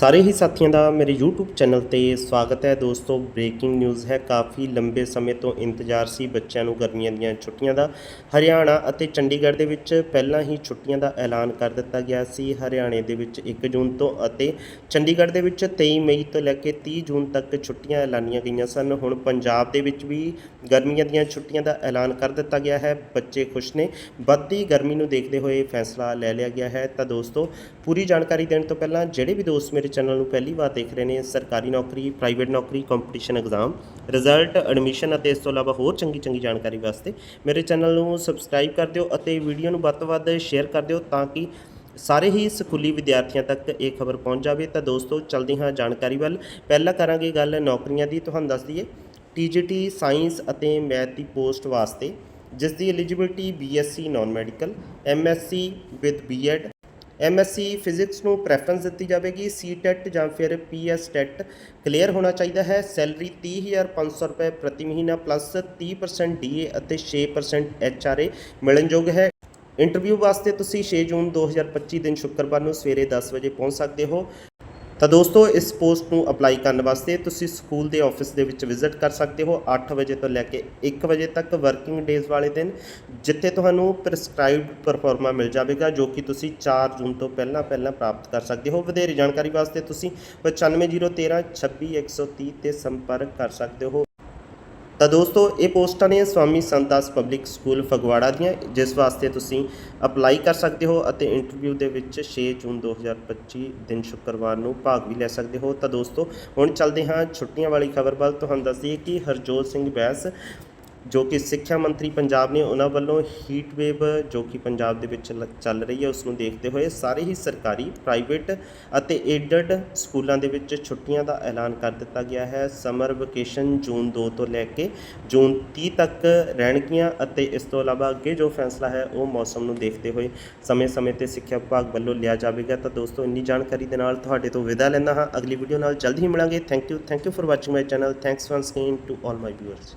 ਸਾਰੇ ਹੀ ਸਾਥੀਆਂ ਦਾ ਮੇਰੇ YouTube ਚੈਨਲ ਤੇ ਸਵਾਗਤ ਹੈ। ਦੋਸਤੋ ਬ੍ਰੇਕਿੰਗ ਨਿਊਜ਼ ਹੈ। ਕਾਫੀ ਲੰਬੇ ਸਮੇਂ ਤੋਂ ਇੰਤਜ਼ਾਰ ਸੀ ਬੱਚਿਆਂ ਨੂੰ ਗਰਮੀਆਂ ਦੀਆਂ ਛੁੱਟੀਆਂ ਦਾ। ਹਰਿਆਣਾ ਅਤੇ ਚੰਡੀਗੜ੍ਹ ਦੇ ਵਿੱਚ ਪਹਿਲਾਂ ਹੀ ਛੁੱਟੀਆਂ ਦਾ ਐਲਾਨ ਕਰ ਦਿੱਤਾ ਗਿਆ ਸੀ। ਹਰਿਆਣੇ ਦੇ ਵਿੱਚ 1 ਜੂਨ ਤੋਂ ਅਤੇ ਚੰਡੀਗੜ੍ਹ ਦੇ ਵਿੱਚ 23 ਮਈ ਤੋਂ ਲੈ ਕੇ 30 ਜੂਨ ਤੱਕ ਛੁੱਟੀਆਂ ਐਲਾਨੀਆਂ ਗਈਆਂ ਸਨ। ਹੁਣ ਪੰਜਾਬ ਦੇ ਵਿੱਚ ਵੀ ਗਰਮੀਆਂ ਦੀਆਂ ਛੁੱਟੀਆਂ ਦਾ ਐਲਾਨ ਕਰ ਦਿੱਤਾ ਗਿਆ ਹੈ। ਬੱਚੇ ਖੁਸ਼ ਨੇ। ਵੱਧਦੀ ਗਰਮੀ ਨੂੰ ਦੇਖਦੇ ਹੋਏ ਫੈਸਲਾ ਲੈ ਲਿਆ ਗਿਆ ਹੈ। ਤਾਂ ਦੋਸਤੋ, ਪੂਰੀ ਜਾਣਕਾਰੀ ਦੇਣ ਤੋਂ ਪਹਿਲਾਂ ਜਿਹੜੇ ਵੀ ਦੋਸਤ ਮੇਰੇ ਚੈਨਲ ਨੂੰ ਪਹਿਲੀ ਵਾਰ ਦੇਖ ਰਹੇ ਨੇ, ਸਰਕਾਰੀ ਨੌਕਰੀ ਪ੍ਰਾਈਵੇਟ ਨੌਕਰੀ ਕੰਪੀਟੀਸ਼ਨ ਐਗਜ਼ਾਮ ਰਿਜ਼ਲਟ ਐਡਮਿਸ਼ਨ ਅਤੇ ਇਸ ਤੋਂ ਇਲਾਵਾ ਹੋਰ ਚੰਗੀ ਚੰਗੀ ਜਾਣਕਾਰੀ ਵਾਸਤੇ ਮੇਰੇ ਚੈਨਲ ਨੂੰ ਸਬਸਕ੍ਰਾਈਬ ਕਰ ਦਿਓ ਅਤੇ ਵੀਡੀਓ ਨੂੰ ਵੱਧ ਤੋਂ ਵੱਧ ਸ਼ੇਅਰ ਕਰ ਦਿਓ ਤਾਂ ਕਿ ਸਾਰੇ ਹੀ ਸਕੂਲੀ ਵਿਦਿਆਰਥੀਆਂ ਤੱਕ ਇਹ ਖਬਰ ਪਹੁੰਚ ਜਾਵੇ। ਤਾਂ ਦੋਸਤੋ, ਚਲਦੇ ਹਾਂ ਜਾਣਕਾਰੀ ਵੱਲ। ਪਹਿਲਾਂ ਕਰਾਂਗੇ ਗੱਲ ਨੌਕਰੀਆਂ ਦੀ। ਤੁਹਾਨੂੰ ਦੱਸ ਦਈਏ ਟੀਜੀਟੀ ਸਾਇੰਸ ਅਤੇ ਮੈਥ ਦੀ ਪੋਸਟ ਵਾਸਤੇ ਜਿਸ ਦੀ eligibility BSc non medical MSc with BEd MSc physics ਨੂੰ ਪ੍ਰੈਫਰੈਂਸ ਦਿੱਤੀ ਜਾਵੇਗੀ। ਸੀਟੈਟ ਜਾਂ ਫਿਰ ਪੀਐਸ ਟੈਟ ਕਲੀਅਰ ਹੋਣਾ ਚਾਹੀਦਾ ਹੈ। ਸੈਲਰੀ 30500 ਰੁਪਏ ਪ੍ਰਤੀ ਮਹੀਨਾ ਪਲੱਸ 30% ਡੀਏ ਅਤੇ 6% ਐਚਆਰਏ ਮਿਲਣਯੋਗ ਹੈ। ਇੰਟਰਵਿਊ ਵਾਸਤੇ ਤੁਸੀਂ 6 ਜੂਨ 2025 ਦਿਨ ਸ਼ੁੱਕਰਵਾਰ ਨੂੰ ਸਵੇਰੇ 10 ਵਜੇ ਪਹੁੰਚ ਸਕਦੇ ਹੋ। ਤਾਂ ਦੋਸਤੋ, ਇਸ ਪੋਸਟ ਨੂੰ ਅਪਲਾਈ ਕਰਨ ਵਾਸਤੇ ਤੁਸੀਂ ਸਕੂਲ ਦੇ ਆਫਿਸ ਦੇ ਵਿੱਚ ਵਿਜ਼ਿਟ ਕਰ ਸਕਦੇ ਹੋ। 8 ਵਜੇ ਤੋਂ ਲੈ ਕੇ 1 ਵਜੇ ਤੱਕ ਵਰਕਿੰਗ ਡੇਜ਼ ਵਾਲੇ ਦਿਨ, ਜਿੱਥੇ ਤੁਹਾਨੂੰ ਪ੍ਰਸਕ੍ਰਾਈਬਡ ਪਰਫਾਰਮਾ ਮਿਲ ਜਾਵੇਗਾ, ਜੋ ਕਿ ਤੁਸੀਂ 4 ਜੂਨ ਤੋਂ ਪਹਿਲਾਂ ਪਹਿਲਾਂ ਪ੍ਰਾਪਤ ਕਰ ਸਕਦੇ ਹੋ। ਵਧੇਰੇ ਜਾਣਕਾਰੀ ਵਾਸਤੇ ਤੁਸੀਂ 95013 26130 ਤੇ ਸੰਪਰਕ ਕਰ ਸਕਦੇ ਹੋ। ਤਾਂ ਦੋਸਤੋ, ਇਹ ਪੋਸਟਾਂ ਨੇ ਸਵਾਮੀ ਸੰਤਾਸ ਪਬਲਿਕ ਸਕੂਲ ਫਗਵਾੜਾ ਦੀਆਂ, ਜਿਸ ਵਾਸਤੇ ਤੁਸੀਂ ਅਪਲਾਈ ਕਰ ਸਕਦੇ ਹੋ ਅਤੇ ਇੰਟਰਵਿਊ ਦੇ ਵਿੱਚ 6 ਜੂਨ 2025 ਦਿਨ ਸ਼ੁੱਕਰਵਾਰ ਨੂੰ ਭਾਗ ਵੀ ਲੈ ਸਕਦੇ ਹੋ। ਤਾਂ ਦੋਸਤੋ, ਹੁਣ ਚੱਲਦੇ ਹਾਂ ਛੁੱਟੀਆਂ ਵਾਲੀ ਖਬਰ ਵੱਲ। ਤੁਹਾਨੂੰ ਦੱਸਦੀ ਦਈਏ ਕਿ ਹਰਜੋਤ ਸਿੰਘ ਬੈਂਸ ਜੋ ਕਿ ਸਿੱਖਿਆ ਮੰਤਰੀ ਪੰਜਾਬ ਨੇ ਉਹਨਾਂ ਵੱਲੋਂ ਹੀਟ ਵੇਵ ਜੋ ਕਿ ਪੰਜਾਬ ਦੇ ਵਿੱਚ ਚੱਲ ਰਹੀ ਹੈ ਉਸ ਨੂੰ ਦੇਖਦੇ ਹੋਏ ਸਾਰੇ ਹੀ ਸਰਕਾਰੀ ਪ੍ਰਾਈਵੇਟ ਅਤੇ ਏਡਡ ਸਕੂਲਾਂ ਦੇ ਵਿੱਚ ਛੁੱਟੀਆਂ ਦਾ ਐਲਾਨ ਕਰ ਦਿੱਤਾ ਗਿਆ ਹੈ। ਸਮਰ ਵਕੇਸ਼ਨ ਜੂਨ 2 ਤੋਂ ਲੈ ਕੇ ਜੂਨ 30 ਤੱਕ ਰਹਿਣਗੀਆਂ ਅਤੇ ਇਸ ਤੋਂ ਇਲਾਵਾ ਅੱਗੇ ਜੋ ਫੈਸਲਾ ਹੈ, ਉਹ ਮੌਸਮ ਨੂੰ ਦੇਖਦੇ ਹੋਏ ਸਮੇਂ-ਸਮੇਂ ਤੇ ਸਿੱਖਿਆ ਵਿਭਾਗ ਵੱਲੋਂ ਲਿਆ ਜਾਵੇਗਾ। ਤਾਂ ਦੋਸਤੋ, ਇੰਨੀ ਜਾਣਕਾਰੀ ਦੇ ਨਾਲ ਤੁਹਾਡੇ ਤੋਂ ਵਿਦਾ ਲੈਂਦਾ ਹਾਂ। ਅਗਲੀ ਵੀਡੀਓ ਨਾਲ ਜਲਦੀ ਹੀ ਮਿਲਾਂਗੇ। Thank you thank you for watching my channel thanks once again to all my viewers